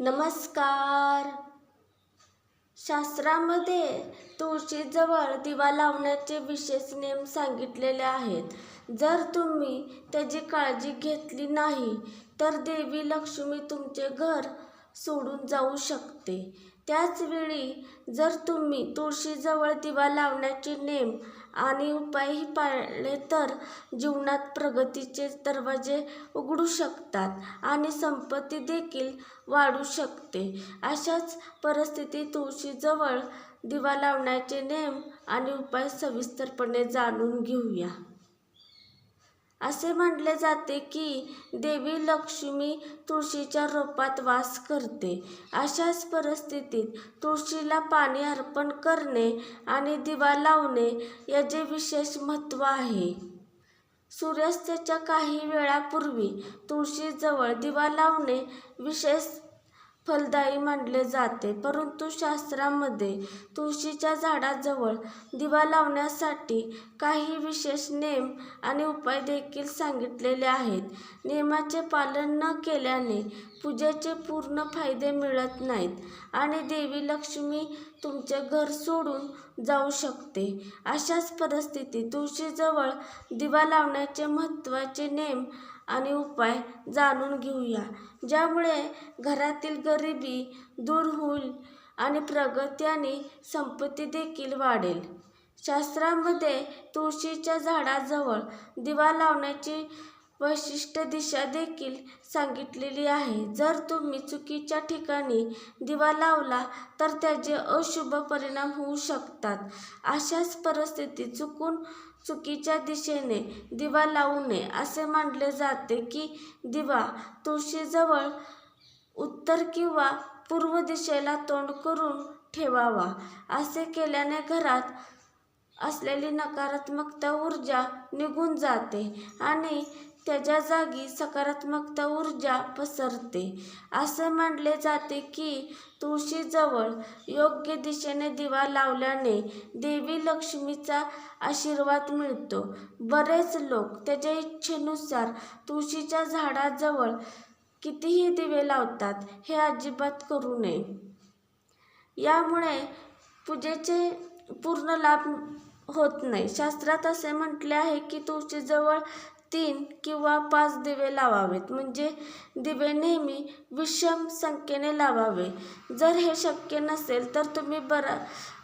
नमस्कार. शास्त्रामध्ये तुळशीजवळ दिवा लावण्याचे विशेष नियम सांगितलेले आहेत. जर तुम्ही त्याची काळजी घेतली नाही तर देवी लक्ष्मी तुमचे घर सोडून जाऊ शकते. त्याचवेळी जर तुम्ही तुळशीजवळ दिवा लावण्याचे नेम आणि उपायही पाळले तर जीवनात प्रगतीचे दरवाजे उघडू शकतात आणि संपत्ती देखील वाढू शकते. अशाच परिस्थितीत तुळशीजवळ दिवा लावण्याचे नेम आणि उपाय सविस्तरपणे जाणून घेऊया. असे म्हटले जाते की देवी लक्ष्मी तुळशीच्या रोपात वास करते. अशाच परिस्थितीत तुळशीला पाणी अर्पण करणे आणि दिवा लावणे याचे विशेष महत्त्व आहे. सूर्यास्ताच्या काही वेळापूर्वी तुळशीजवळ दिवा लावणे विशेष फलदायी मानले जाते. परंतु शास्त्रामध्ये तुळशीच्या झाडाजवळ दिवा लावण्यासाठी काही विशेष नेम आणि उपाय देखील सांगितलेले आहेत. नियमाचे पालन न केल्याने पूजेचे पूर्ण फायदे मिळत नाहीत आणि देवी लक्ष्मी तुमचे घर सोडून जाऊ शकते. अशाच परिस्थितीत तुळशीजवळ दिवा लावण्याचे महत्त्वाचे नेम आणि उपाय जाणून घेऊया ज्यामुळे घरातील गरिबी दूर होईल आणि प्रगती आणि संपत्ती देखील वाढेल. शास्त्रामध्ये तुळशीच्या झाडाजवळ दिवा लावण्याची वैशिष्ट्य दिशा देखील सांगितलेली आहे. जर तुम्ही चुकीच्या ठिकाणी दिवा लावला तर त्याचे अशुभ परिणाम होऊ शकतात. अशाच परिस्थितीत चुकून चुकीच्या दिशेने दिवा लावू नये असे मानले जाते की दिवा तुळशीजवळ उत्तर किंवा पूर्व दिशेला तोंड करून ठेवावा. असे केल्याने घरात असलेली नकारात्मकता ऊर्जा निघून जाते आणि त्याच्या जागी सकारात्मकता ऊर्जा पसरते. असे मानले जाते की तुळशीजवळ योग्य दिशेने दिवा लावल्याने देवी लक्ष्मीचा आशीर्वाद मिळतो. बरेच लोक त्याच्या इच्छेनुसार तुळशीच्या झाडाजवळ कितीही दिवे लावतात हे अजिबात करू नये. यामुळे पूजेचे पूर्ण लाभ होत नाही. शास्त्रात असे म्हटले आहे की तुळशीजवळ तीन किंवा पाच दिवे लावावेत. म्हणजे दिवे नेहमी विषम संख्येने लावावे. जर हे शक्य नसेल तर तुम्ही बरा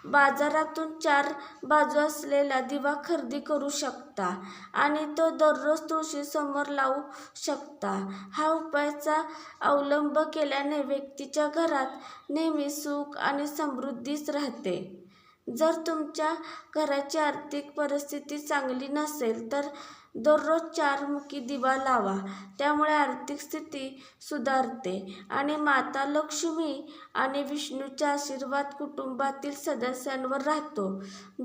बाजारातून चार बाजू असलेला दिवा खरेदी करू शकता आणि तो दररोज तुळशीसमोर लावू शकता. हा उपायाचा अवलंब केल्याने व्यक्तीच्या घरात नेहमी सुख आणि समृद्धीच राहते. जर तुमच्या घराची आर्थिक परिस्थिती चांगली नसेल तर दररोज चार मुखी दिवा लावा. त्यामुळे आर्थिक स्थिती सुधारते. आणि माता लक्ष्मी आणि विष्णूचा आशीर्वाद कुटुंबातील सदस्यांवर राहतो.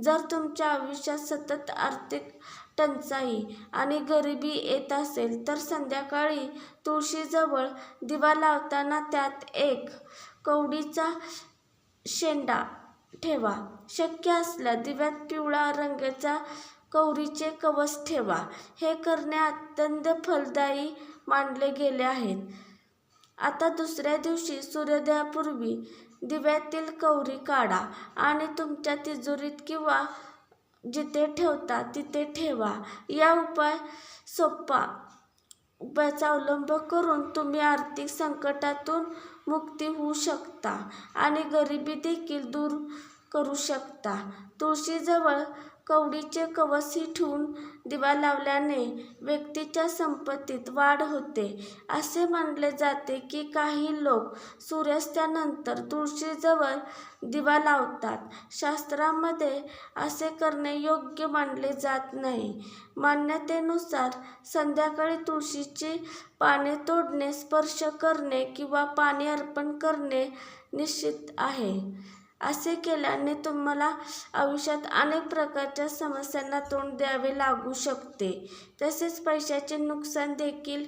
जर तुमच्या आयुष्यात सतत आर्थिक टंचाई आणि गरिबी येत असेल तर संध्याकाळी तुळशीजवळ दिवा लावताना त्यात एक कवडीचा शेंडा ठेवा. शक्य असल्यास दिव्यात पिवळा रंगाचा कवरीचे कवच ठेवा. हे करणे अत्यंत फलदायी मानले गेले आहेत. आता दुसऱ्या दिवशी सूर्योदयापूर्वी दिव्यातील कवरी काढा आणि तुमच्या तिजोरीत किंवा जिथे ठेवता तिथे ठेवा. या उपाय सोपा. उपायाचा अवलंब करून तुम्ही आर्थिक संकटातून मुक्ती होऊ शकता आणि गरिबी देखील दूर करू शकता. तुळशीजवळ कवडीचे कवसी ठेवून दिवा लावल्याने व्यक्तीच्या संपत्तीत वाढ होते. असे मानले जाते की काही लोक सूर्यास्तानंतर तुळशीजवळ दिवा लावतात. शास्त्रामध्ये असे करणे योग्य मानले जात नाही. मान्यतेनुसार संध्याकाळी तुळशीची पाने तोडणे स्पर्श करणे किंवा पाणी अर्पण करणे निश्चित आहे. असे केल्याने तुम्हाला आयुष्यात अनेक प्रकारच्या समस्यांना तोंड द्यावे लागू शकते. तसेच पैशाचे नुकसान देखील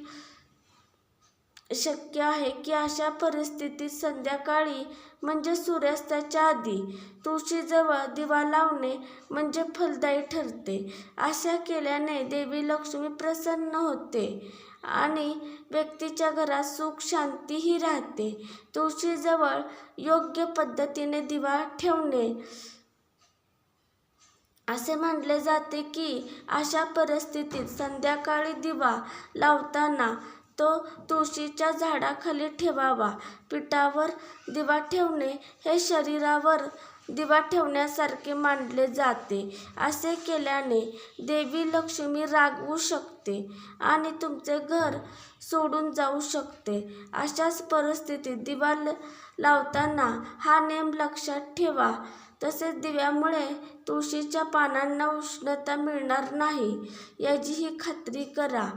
शक्य आहे की अशा परिस्थितीत संध्याकाळी म्हणजे सूर्यास्ताच्या आधी तुळशीजवळ दिवा लावणे म्हणजे फलदायी ठरते. अशा केल्याने देवी लक्ष्मी प्रसन्न होते. आणि व्यक्तीच्या घरात सुख शांतीही राहते. तुळशीजवळ योग्य पद्धतीने दिवा ठेवणे. असे मानले जाते की अशा परिस्थितीत संध्याकाळी दिवा लावताना तो तुळशीच्या झाडाखाली ठेवावा. पिठावर दिवा ठेवणे हे शरीरावर दिवा ठेवण्यासारखे मानले जाते. असे केल्याने देवी लक्ष्मी रागवू शकते आणि तुमचे घर सोडून जाऊ शकते. अशाच परिस्थितीत दिवा लावताना हा नेम लक्षात ठेवा. तसेच दिव्यामुळे तुळशीच्या पानांना उष्णता मिळणार नाही याचीही खात्री करा.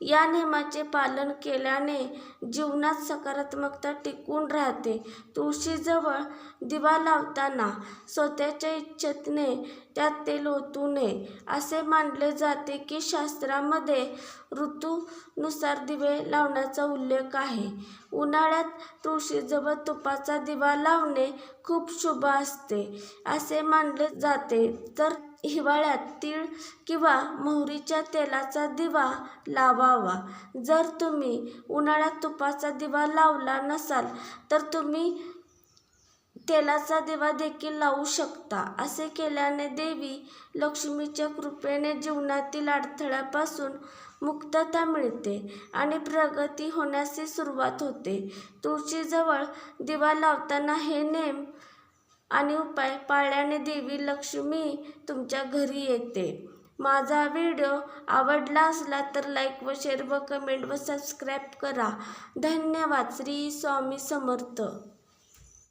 या नियमाचे पालन केल्याने जीवनात सकारात्मकता टिकून राहते. तुळशीजवळ दिवा लावताना स्वतःच्या इच्छेतने त्यात तेल ओतू नये. असे मानले जाते की शास्त्रामध्ये ऋतूनुसार दिवे लावण्याचा उल्लेख आहे. उन्हाळ्यात तुळशीजवळ तुपाचा दिवा लावणे खूप शुभ असते. असे मानले जाते. तर हिवाळ्यात तीळ किंवा मोहरीच्या तेलाचा दिवा लावावा. जर तुम्ही उन्हाळ्यात तुपाचा दिवा लावला नसाल तर तुम्ही तेलाचा दिवा देखील लावू शकता. असे केल्याने देवी लक्ष्मीच्या कृपेने जीवनातील अडथळ्यापासून मुक्तता मिळते आणि प्रगती होण्यास सुरुवात होते. तुळशीजवळ दिवा लावताना हे नेम आणि उपाय पाळल्याने देवी लक्ष्मी तुमच्या घरी येते. माझा व्हिडिओ आवडला असला तर लाईक व शेअर व कमेंट व सबस्क्राईब करा. धन्यवाद. श्री स्वामी समर्थ.